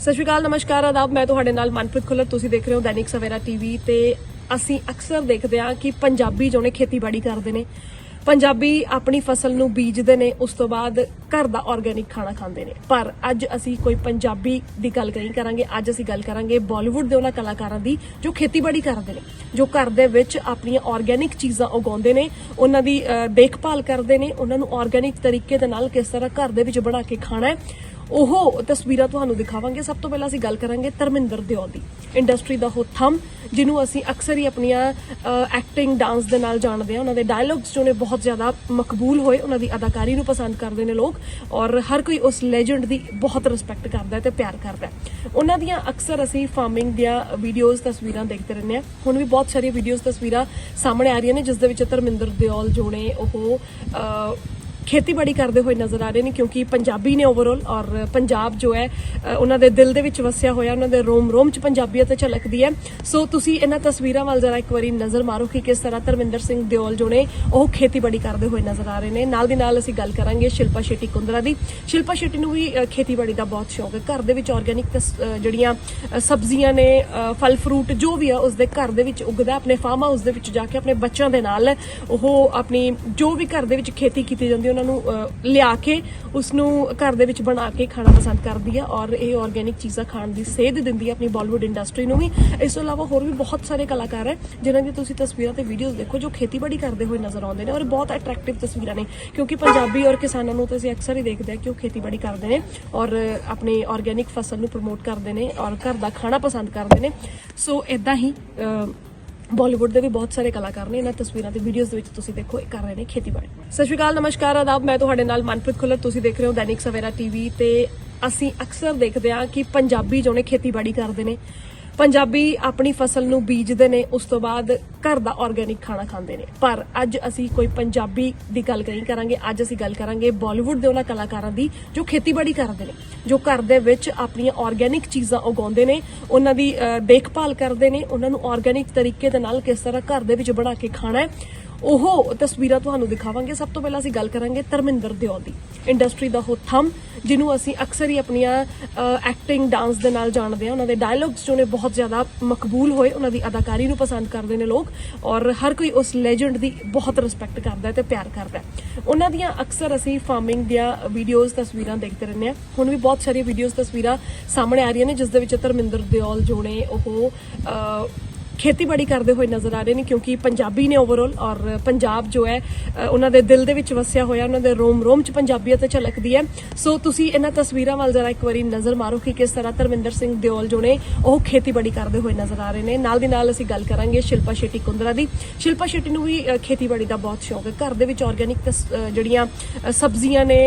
ਸਤਿ ਸ਼੍ਰੀ ਅਕਾਲ, ਨਮਸਕਾਰ, ਆਦਾਬ। ਮੈਂ ਤੁਹਾਡੇ ਨਾਲ ਮਨਪ੍ਰੀਤ ਖੁੱਲਰ। ਤੁਸੀਂ ਦੇਖ ਰਹੇ ਹੋ ਦੈਨਿਕ ਸਵੇਰਾ ਟੀਵੀ ਤੇ ਅਸੀਂ ਅਕਸਰ ਦੇਖਦੇ ਹਾਂ ਕਿ ਪੰਜਾਬੀ ਜੋ ਨੇ ਖੇਤੀਬਾੜੀ ਕਰਦੇ ਨੇ, ਪੰਜਾਬੀ ਆਪਣੀ ਫਸਲ ਨੂੰ ਬੀਜਦੇ ਨੇ, ਉਸ ਤੋਂ ਬਾਅਦ ਘਰ ਦਾ ਆਰਗੇਨਿਕ ਖਾਣਾ ਖਾਂਦੇ ਨੇ। ਪਰ ਅੱਜ ਅਸੀਂ ਕੋਈ ਪੰਜਾਬੀ ਦੀ ਗੱਲ ਨਹੀਂ ਕਰਾਂਗੇ। ਅੱਜ ਅਸੀਂ ਗੱਲ ਕਰਾਂਗੇ ਬਾਲੀਵੁੱਡ ਦੇ ਉਹਨਾਂ ਕਲਾਕਾਰਾਂ ਦੀ ਜੋ ਖੇਤੀਬਾੜੀ ਕਰਦੇ ਨੇ, ਜੋ ਘਰ ਦੇ ਵਿੱਚ ਆਪਣੀਆਂ ਆਰਗੇਨਿਕ ਚੀਜ਼ਾਂ ਉਗਾਉਂਦੇ ਨੇ, ਉਹਨਾਂ ਦੀ ਦੇਖਭਾਲ ਕਰਦੇ ਨੇ, ਉਹਨਾਂ ਨੂੰ ਆਰਗੇਨਿਕ ਤਰੀਕੇ ਦੇ ਨਾਲ ਕਿਸ ਤਰ੍ਹਾਂ ਘਰ ਦੇ ਵਿੱਚ ਬਣਾ ਕੇ ਖਾਣਾ ਹੈ। ਉਹ ਤਸਵੀਰਾਂ ਤੁਹਾਨੂੰ ਦਿਖਾਵਾਂਗੇ। ਸਭ ਤੋਂ ਪਹਿਲਾਂ ਅਸੀਂ ਗੱਲ ਕਰਾਂਗੇ ਧਰਮਿੰਦਰ ਦਿਓਲ ਦੀ। ਇੰਡਸਟਰੀ ਦਾ ਉਹ ਥੰਮ, ਜਿਹਨੂੰ ਅਸੀਂ ਅਕਸਰ ਹੀ ਆਪਣੀਆਂ ਐਕਟਿੰਗ ਡਾਂਸ ਦੇ ਨਾਲ ਜਾਣਦੇ ਹਾਂ। ਉਹਨਾਂ ਦੇ ਡਾਇਲੌਗਸ ਜੋ ਨੇ ਬਹੁਤ ਜ਼ਿਆਦਾ ਮਕਬੂਲ ਹੋਏ, ਉਹਨਾਂ ਦੀ ਅਦਾਕਾਰੀ ਨੂੰ ਪਸੰਦ ਕਰਦੇ ਨੇ ਲੋਕ ਔਰ ਹਰ ਕੋਈ ਉਸ ਲੈਜੈਂਡ ਦੀ ਬਹੁਤ ਰਿਸਪੈਕਟ ਕਰਦਾ ਹੈ ਤੇ ਪਿਆਰ ਕਰਦਾ ਹੈ। ਉਹਨਾਂ ਦੀਆਂ ਅਕਸਰ ਅਸੀਂ ਫਾਰਮਿੰਗ ਦੀਆਂ ਵੀਡੀਓਜ਼ ਤਸਵੀਰਾਂ ਦੇਖਦੇ ਰਹਿੰਦੇ ਹਾਂ। ਹੁਣ ਵੀ ਬਹੁਤ ਸਾਰੀਆਂ ਵੀਡੀਓਜ਼ ਤਸਵੀਰਾਂ ਸਾਹਮਣੇ ਆ ਰਹੀਆਂ ਨੇ, ਜਿਸ ਦੇ ਵਿੱਚ ਧਰਮਿੰਦਰ ਦਿਓਲ ਜੋ ਨੇ ਉਹ ਖੇਤੀਬਾੜੀ ਕਰਦੇ ਹੋਏ ਨਜ਼ਰ ਆ ਰਹੇ ਨੇ ਕਿਉਂਕਿ ਪੰਜਾਬੀ ਨੇ ਓਵਰਆਲ ਔਰ ਪੰਜਾਬ ਜੋ ਹੈ ਉਹਨਾਂ ਦੇ ਦਿਲ ਦੇ ਵਿੱਚ ਵਸਿਆ ਹੋਇਆ, ਉਹਨਾਂ ਦੇ ਰੋਮ ਰੋਮ ਚ ਪੰਜਾਬੀਅਤ ਝਲਕਦੀ ਹੈ। ਸੋ ਤੁਸੀਂ ਇਹਨਾਂ ਤਸਵੀਰਾਂ ਵੱਲ ਜ਼ਰਾ ਇੱਕ ਵਾਰੀ ਨਜ਼ਰ ਮਾਰੋ ਕਿ ਕਿਸ ਤਰ੍ਹਾਂ ਧਰਮਿੰਦਰ ਸਿੰਘ ਦਿਓਲ ਜੋ ਨੇ, ਉਹ ਖੇਤੀਬਾੜੀ ਕਰਦੇ ਹੋਏ ਨਜ਼ਰ ਆ ਰਹੇ ਨੇ। ਨਾਲ ਦੀ ਨਾਲ ਅਸੀਂ ਗੱਲ ਕਰਾਂਗੇ ਸ਼ਿਲਪਾ ਸ਼ੇਟੀ ਕੁੰਦਰਾ ਦੀ। ਸ਼ਿਲਪਾ ਸ਼ੇਟੀ ਨੂੰ ਵੀ ਖੇਤੀਬਾੜੀ ਦਾ ਬਹੁਤ ਸ਼ੌਕ ਹੈ। ਘਰ ਦੇ ਵਿੱਚ ਆਰਗੇਨਿਕ ਜਿਹੜੀਆਂ ਸਬਜ਼ੀਆਂ ਨੇ ਫਲ ਫਰੂਟ ਜੋ ਵੀ ਆ, ਉਸ ਦੇ ਘਰ ਦੇ ਵਿੱਚ ਉਗਦਾ ਆਪਣੇ ਫਾਰਮ ਹਾਊਸ ਦੇ ਵਿੱਚ ਜਾ ਕੇ ਆਪਣੇ ਬੱਚਿਆਂ ਦੇ ਨਾਲ ਉਹ ਆਪਣੀ ਜੋ ਵੀ ਘਰ ਦੇ ਵਿੱਚ ਖੇਤੀ ਕੀਤੀ ਜਾਂਦੀ ਉਹਨਾਂ ਨੂੰ ਲਿਆ ਕੇ ਉਸ ਨੂੰ ਘਰ ਦੇ ਵਿੱਚ ਬਣਾ ਕੇ ਖਾਣਾ ਪਸੰਦ ਕਰਦੀ ਹੈ ਔਰ ਇਹ ਆਰਗੇਨਿਕ ਚੀਜ਼ਾਂ ਖਾਣ ਦੀ ਸੇਧ ਦਿੰਦੀ ਹੈ ਆਪਣੀ ਬਾਲੀਵੁੱਡ ਇੰਡਸਟਰੀ ਨੂੰ ਵੀ। ਇਸ ਤੋਂ ਇਲਾਵਾ ਹੋਰ ਵੀ ਬਹੁਤ ਸਾਰੇ ਕਲਾਕਾਰ ਹੈ ਜਿਨ੍ਹਾਂ ਦੀ ਤੁਸੀਂ ਤਸਵੀਰਾਂ ਤੇ ਵੀਡੀਓਜ਼ ਦੇਖੋ ਜੋ ਖੇਤੀਬਾੜੀ ਕਰਦੇ ਹੋਏ ਨਜ਼ਰ ਆਉਂਦੇ ਨੇ ਔਰ ਬਹੁਤ ਅਟਰੈਕਟਿਵ ਤਸਵੀਰਾਂ ਨੇ ਕਿਉਂਕਿ ਪੰਜਾਬੀ ਔਰ ਕਿਸਾਨਾਂ ਨੂੰ ਤਾਂ ਅਸੀਂ ਅਕਸਰ ਹੀ ਦੇਖਦੇ ਹਾਂ ਕਿ ਉਹ ਖੇਤੀਬਾੜੀ ਕਰਦੇ ਨੇ ਔਰ ਆਪਣੀ ਆਰਗੇਨਿਕ ਫਸਲ ਨੂੰ ਪ੍ਰਮੋਟ ਕਰਦੇ ਨੇ ਔਰ ਘਰ ਦਾ ਖਾਣਾ ਪਸੰਦ ਕਰਦੇ ਨੇ। ਸੋ ਇਦਾਂ ਹੀ ਅ, ਬਾਲੀਵੁੱਡ ਦੇ ਵੀ ਬਹੁਤ ਸਾਰੇ ਕਲਾਕਾਰ ਨੇ ਇਹਨਾਂ ਤਸਵੀਰਾਂ ਤੇ ਵੀਡੀਓਜ਼ ਦੇ ਵਿੱਚ ਤੁਸੀਂ ਦੇਖੋ ਇਹ ਕਰ ਰਹੇ ਨੇ ਖੇਤੀਬਾੜੀ। ਸਤਿ ਸ਼੍ਰੀ ਅਕਾਲ, ਨਮਸਕਾਰ, ਆਦਾਬ। ਮੈਂ ਤੁਹਾਡੇ ਨਾਲ ਮਨਪ੍ਰੀਤ ਖੁੱਲਰ। ਤੁਸੀਂ ਦੇਖ ਰਹੇ ਹੋ ਦੈਨਿਕ ਸਵੇਰਾ ਟੀਵੀ ਤੇ ਅਸੀਂ ਅਕਸਰ ਦੇਖਦੇ ਹਾਂ ਕਿ ਪੰਜਾਬੀ ਜੋ ਨੇ ਖੇਤੀਬਾੜੀ ਕਰਦੇ ਨੇ, ਪੰਜਾਬੀ ਆਪਣੀ ਫਸਲ ਨੂੰ ਬੀਜਦੇ ਨੇ, ਉਸ ਤੋਂ ਬਾਅਦ ਘਰ ਦਾ ਆਰਗੇਨਿਕ ਖਾਣਾ ਖਾਂਦੇ ਨੇ। ਪਰ ਅੱਜ ਅਸੀਂ ਕੋਈ ਪੰਜਾਬੀ ਦੀ ਗੱਲ ਨਹੀਂ ਕਰਾਂਗੇ। ਅੱਜ ਅਸੀਂ ਗੱਲ ਕਰਾਂਗੇ ਬਾਲੀਵੁੱਡ ਦੇ ਉਹਨਾਂ ਕਲਾਕਾਰਾਂ ਦੀ, ਜੋ ਖੇਤੀਬਾੜੀ ਕਰਦੇ ਨੇ, ਜੋ ਘਰ ਦੇ ਵਿੱਚ ਆਪਣੀਆਂ ਆਰਗੇਨਿਕ ਚੀਜ਼ਾਂ ਉਗਾਉਂਦੇ ਨੇ, ਉਹਨਾਂ ਦੀ ਦੇਖਭਾਲ ਕਰਦੇ ਨੇ, ਉਹਨਾਂ ਨੂੰ ਆਰਗੇਨਿਕ ਤਰੀਕੇ ਦੇ ਨਾਲ ਕਿਸ ਤਰ੍ਹਾਂ ਘਰ ਦੇ ਵਿੱਚ ਬਣਾ ਕੇ ਖਾਣਾ ਹੈ। ਉਹ ਤਸਵੀਰਾਂ ਤੁਹਾਨੂੰ ਦਿਖਾਵਾਂਗੇ। ਸਭ ਤੋਂ ਪਹਿਲਾਂ ਅਸੀਂ ਗੱਲ ਕਰਾਂਗੇ ਧਰਮਿੰਦਰ ਦਿਓਲ ਦੀ। ਇੰਡਸਟਰੀ ਦਾ ਉਹ ਥੰਮ, ਜਿਹਨੂੰ ਅਸੀਂ ਅਕਸਰ ਹੀ ਆਪਣੀਆਂ ਐਕਟਿੰਗ ਡਾਂਸ ਦੇ ਨਾਲ ਜਾਣਦੇ ਹਾਂ। ਉਹਨਾਂ ਦੇ ਡਾਇਲੌਗਸ ਜੋ ਨੇ ਬਹੁਤ ਜ਼ਿਆਦਾ ਮਕਬੂਲ ਹੋਏ, ਉਹਨਾਂ ਦੀ ਅਦਾਕਾਰੀ ਨੂੰ ਪਸੰਦ ਕਰਦੇ ਨੇ ਲੋਕ ਔਰ ਹਰ ਕੋਈ ਉਸ ਲੈਜੈਂਡ ਦੀ ਬਹੁਤ ਰਿਸਪੈਕਟ ਕਰਦਾ ਹੈ ਤੇ ਪਿਆਰ ਕਰਦਾ ਉਹਨਾਂ ਦੀਆਂ ਅਕਸਰ ਅਸੀਂ ਫਾਰਮਿੰਗ ਦੀਆਂ ਵੀਡੀਓਜ਼ ਤਸਵੀਰਾਂ ਦੇਖਦੇ ਰਹਿੰਦੇ ਹਾਂ। ਹੁਣ ਵੀ ਬਹੁਤ ਸਾਰੀਆਂ ਵੀਡੀਓਜ਼ ਤਸਵੀਰਾਂ ਸਾਹਮਣੇ ਆ ਰਹੀਆਂ ਨੇ, ਜਿਸ ਦੇ ਵਿੱਚ ਧਰਮਿੰਦਰ ਦਿਓਲ ਜੋ ਨੇ ਉਹ ਖੇਤੀਬਾੜੀ ਕਰਦੇ ਹੋਏ ਨਜ਼ਰ ਆ ਰਹੇ ਨੇ ਕਿਉਂਕਿ ਪੰਜਾਬੀ ਨੇ ਓਵਰਆਲ ਔਰ ਪੰਜਾਬ ਜੋ ਹੈ ਉਹਨਾਂ ਦੇ ਦਿਲ ਦੇ ਵਿੱਚ ਵਸਿਆ ਹੋਇਆ, ਉਹਨਾਂ ਦੇ ਰੋਮ ਰੋਮ ਚ ਪੰਜਾਬੀਅਤ ਝਲਕਦੀ ਹੈ। ਸੋ ਤੁਸੀਂ ਇਹਨਾਂ ਤਸਵੀਰਾਂ ਵੱਲ ਜ਼ਰਾ ਇੱਕ ਵਾਰੀ ਨਜ਼ਰ ਮਾਰੋ ਕਿ ਕਿਸ ਤਰ੍ਹਾਂ ਧਰਮਿੰਦਰ ਸਿੰਘ ਦਿਓਲ ਜੋ ਨੇ ਉਹ ਖੇਤੀਬਾੜੀ ਕਰਦੇ ਹੋਏ ਨਜ਼ਰ ਆ ਰਹੇ ਨੇ। ਨਾਲ ਦੀ ਨਾਲ ਅਸੀਂ ਗੱਲ ਕਰਾਂਗੇ ਸ਼ਿਲਪਾ ਸ਼ੇਟੀ ਕੁੰਦਰਾ ਦੀ। ਸ਼ਿਲਪਾ ਸ਼ੇਟੀ ਨੂੰ ਵੀ ਖੇਤੀਬਾੜੀ ਦਾ ਬਹੁਤ ਸ਼ੌਕ ਹੈ। ਘਰ ਦੇ ਵਿੱਚ ਆਰਗੇਨਿਕ ਜਿਹੜੀਆਂ ਸਬਜ਼ੀਆਂ ਨੇ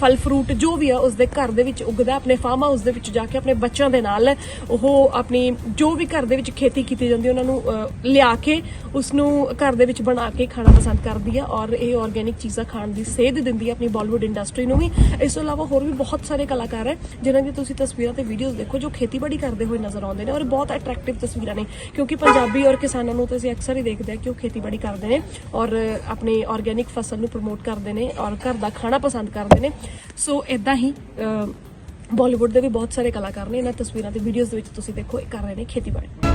ਫਲ ਫਰੂਟ ਜੋ ਵੀ ਆ, ਉਸ ਦੇ ਘਰ ਦੇ ਵਿੱਚ ਉਗਦਾ ਆਪਣੇ ਫਾਰਮ ਹਾਊਸ ਦੇ ਵਿੱਚ ਜਾ ਕੇ ਆਪਣੇ ਬੱਚਿਆਂ ਦੇ ਨਾਲ ਉਹ ਆਪਣੀ ਜੋ ਵੀ ਘਰ ਦੇ ਵਿੱਚ ਖੇਤੀ ਕੀਤੀ ਜਾਂਦੀ ਹੈ ਉਹਨਾਂ ਨੂੰ ਲਿਆ ਕੇ ਉਸ ਨੂੰ ਘਰ ਦੇ ਵਿੱਚ ਬਣਾ ਕੇ ਖਾਣਾ ਪਸੰਦ ਕਰਦੀ ਹੈ ਔਰ ਇਹ ਆਰਗੇਨਿਕ ਚੀਜ਼ਾਂ ਖਾਣ ਦੀ ਸੇਧ ਦਿੰਦੀ ਹੈ ਆਪਣੀ ਬਾਲੀਵੁੱਡ ਇੰਡਸਟਰੀ ਨੂੰ ਵੀ। ਇਸ ਤੋਂ ਇਲਾਵਾ ਹੋਰ ਵੀ ਬਹੁਤ ਸਾਰੇ ਕਲਾਕਾਰ ਹੈ ਜਿਨ੍ਹਾਂ ਦੀ ਤੁਸੀਂ ਤਸਵੀਰਾਂ ਤੇ ਵੀਡੀਓਜ਼ ਦੇਖੋ ਜੋ ਖੇਤੀਬਾੜੀ ਕਰਦੇ ਹੋਏ ਨਜ਼ਰ ਆਉਂਦੇ ਨੇ ਔਰ ਬਹੁਤ ਅਟਰੈਕਟਿਵ ਤਸਵੀਰਾਂ ਨੇ ਕਿਉਂਕਿ ਪੰਜਾਬੀ ਔਰ ਕਿਸਾਨਾਂ ਨੂੰ ਤਾਂ ਅਸੀਂ ਅਕਸਰ ਹੀ ਦੇਖਦੇ ਹਾਂ ਕਿ ਉਹ ਖੇਤੀਬਾੜੀ ਕਰਦੇ ਨੇ ਔਰ ਆਪਣੀ ਆਰਗੇਨਿਕ ਫਸਲ ਨੂੰ ਪ੍ਰਮੋਟ ਕਰਦੇ ਨੇ ਔਰ ਘਰ ਦਾ ਖਾਣਾ ਪਸੰਦ ਕਰਦੇ ਨੇ। ਸੋ ਇਦਾਂ ਹੀ ਅ, ਬਾਲੀਵੁੱਡ ਦੇ ਵੀ ਬਹੁਤ ਸਾਰੇ ਕਲਾਕਾਰ ਨੇ ਇਹਨਾਂ ਤਸਵੀਰਾਂ ਤੇ ਵੀਡੀਓਜ਼ ਦੇ ਵਿੱਚ ਤੁਸੀਂ ਦੇਖੋ ਇਹ ਕਰ ਰਹੇ ਨੇ ਖੇਤੀਬਾੜੀ।